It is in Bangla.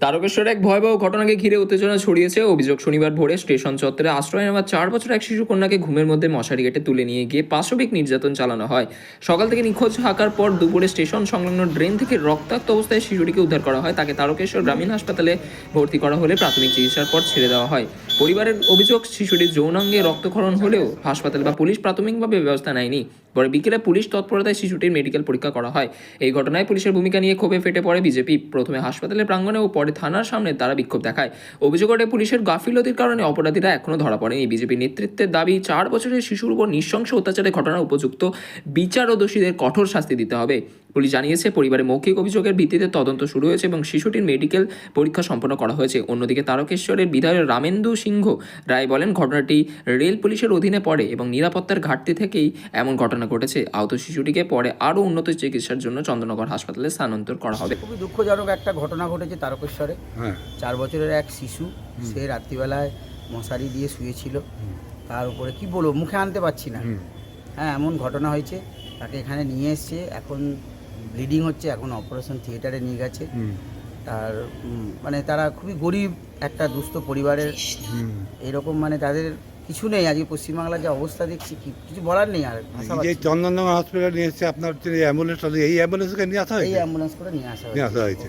তারকেশ্বরে এক ভয়াবহ ঘটনাকে ঘিরে উত্তেজনা ছড়িয়েছে। অভিযোগ, শনিবার ভোরে স্টেশন চত্বরে আশ্রয় নেওয়া চার বছর এক শিশু কন্যাকে ঘুমের মধ্যে মশারি গেটে তুলে নিয়ে গিয়ে পাশবিক নির্যাতন চালানো হয়। সকাল থেকে নিখোঁজ থাকার পর দুপুরে স্টেশন সংলগ্ন ড্রেন থেকে রক্তাক্ত অবস্থায় শিশুটিকে উদ্ধার করা হয়। তাকে তারকেশ্বর গ্রামীণ হাসপাতালে ভর্তি করা হলে প্রাথমিক চিকিৎসার পর ছেড়ে দেওয়া হয়। পরিবারের অভিযোগ, শিশুটির যৌনাঙ্গে রক্তক্ষরণ হলেও হাসপাতাল বা পুলিশ প্রাথমিকভাবে ব্যবস্থা নেয়নি। পরে বিকেলে পুলিশ তৎপরতায় শিশুটির মেডিকেল পরীক্ষা করা হয়। এই ঘটনায় পুলিশের ভূমিকা নিয়ে ক্ষোভে ফেটে পড়ে বিজেপি। প্রথমে হাসপাতালের প্রাঙ্গণে ও পরে থানার সামনে তারা বিক্ষোভ দেখায়। অভিযোগ ওঠে, পুলিশের গাফিলতির কারণে অপরাধীরা এখনও ধরা পড়েনি। বিজেপি নেতৃত্বের দাবি, চার বছরের শিশুর উপর নৃশংস অত্যাচারের ঘটনা উপযুক্ত বিচার ও দোষীদের কঠোর শাস্তি দিতে হবে। পুলিশ জানিয়েছে পরিবারের মৌখিক অভিযোগের ভিত্তিতে তদন্ত শুরু হয়েছে এবং শিশুটির মেডিকেল পরীক্ষা সম্পন্ন করা হয়েছে। অন্যদিকে তারকেশ্বরের বিধায়ক রামেন্দু সিংহ। রায় বলেন ঘটনাটি রেল পুলিশের অধীনে পড়ে এবং নিরাপত্তার ঘাটতি থেকেই এমন ঘটনা ঘটেছে। আহত শিশুটিকে পরে আরও উন্নত চিকিৎসার জন্য চন্দ্রনগর হাসপাতালে স্থানান্তর করা হবে। খুবই দুঃখজনক একটা ঘটনা ঘটেছে তারকেশ্বরে। হ্যাঁ। চার বছরের এক শিশু সে রাত্রিবেলায় মশারি দিয়ে শুয়েছিল। তার উপরে কি বলব মুখে আনতে পারছি না। হ্যাঁ এমন ঘটনা হয়েছে। তাকে এখানে নিয়ে এসছে। এখন ব্লিডিং হচ্ছে এখন অপারেশন থিয়েটারে নিয়ে গেছে। তার মানে তারা খুবই গরিব একটা দুস্থ পরিবারের এরকম মানে তাদের কিছু নেই। আজকে পশ্চিমবাংলার যে অবস্থা দেখছি কি কিছু বলার নেই আর যে। চন্দননগর হসপিটালে নিয়ে এসেছে আপনার যে অ্যাম্বুলেন্স এই অ্যাম্বুলেন্সকে নিয়ে আসা হয় এই অ্যাম্বুলেন্স করে নিয়ে আসা নিয়ে আসা হয়েছে।